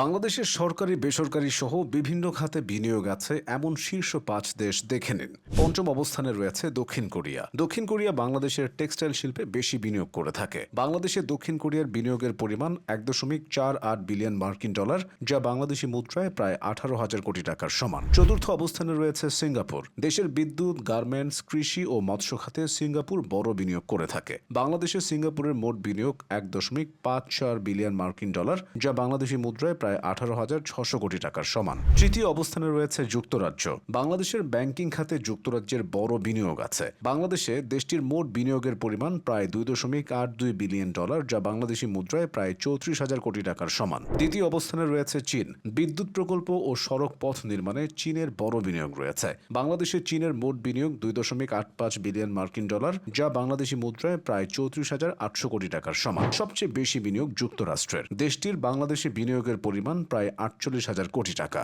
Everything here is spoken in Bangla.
বাংলাদেশের সরকারি, বেসরকারি সহ বিভিন্ন খাতে বিনিয়োগ আছে এমন শীর্ষ পাঁচ দেশ দেখে নিন। পঞ্চম অবস্থানে রয়েছে দক্ষিণ কোরিয়া। দক্ষিণ কোরিয়া বাংলাদেশের টেক্সটাইল শিল্পে বেশি বিনিয়োগ করে থাকে। বাংলাদেশে দক্ষিণ কোরিয়ার বিনিয়োগের পরিমাণ এক দশমিক চার আট বিলিয়ন মার্কিন ডলার, যা বাংলাদেশি মুদ্রায় প্রায় আঠারো হাজার কোটি টাকার সমান। চতুর্থ অবস্থানে রয়েছে সিঙ্গাপুর। দেশের বিদ্যুৎ, গার্মেন্টস, কৃষি ও মৎস্য খাতে সিঙ্গাপুর বড় বিনিয়োগ করে থাকে। বাংলাদেশে সিঙ্গাপুরের মোট বিনিয়োগ এক দশমিক পাঁচ চার বিলিয়ন মার্কিন ডলার, যা বাংলাদেশি মুদ্রায় প্রায় আঠারো হাজার ছশো কোটি টাকার সমান। তৃতীয় অবস্থানে রয়েছে যুক্তরাজ্য। বাংলাদেশের ব্যাংকিং খাতে যুক্তরাজ্যের বড় বিনিয়োগ আছে। বাংলাদেশে দেশটির মোট বিনিয়োগের পরিমাণ প্রায় দুই দশমিক আট দুই বিলিয়ন ডলার, যা বাংলাদেশি মুদ্রায় প্রায় চৌত্রিশ হাজার কোটি টাকার সমান। দ্বিতীয় অবস্থানে রয়েছে চীন। বিদ্যুৎ প্রকল্প ও সড়ক পথ নির্মাণে চীনের বড় বিনিয়োগ রয়েছে। বাংলাদেশে চীনের মোট বিনিয়োগ দুই দশমিক আট পাঁচ বিলিয়ন মার্কিন ডলার, যা বাংলাদেশি মুদ্রায় প্রায় চৌত্রিশ হাজার আটশো কোটি টাকার সমান। সবচেয়ে বেশি বিনিয়োগ যুক্তরাষ্ট্রের। দেশটির বাংলাদেশে বিনিয়োগের পরিমাণ প্রায় আটচল্লিশ হাজার কোটি টাকা।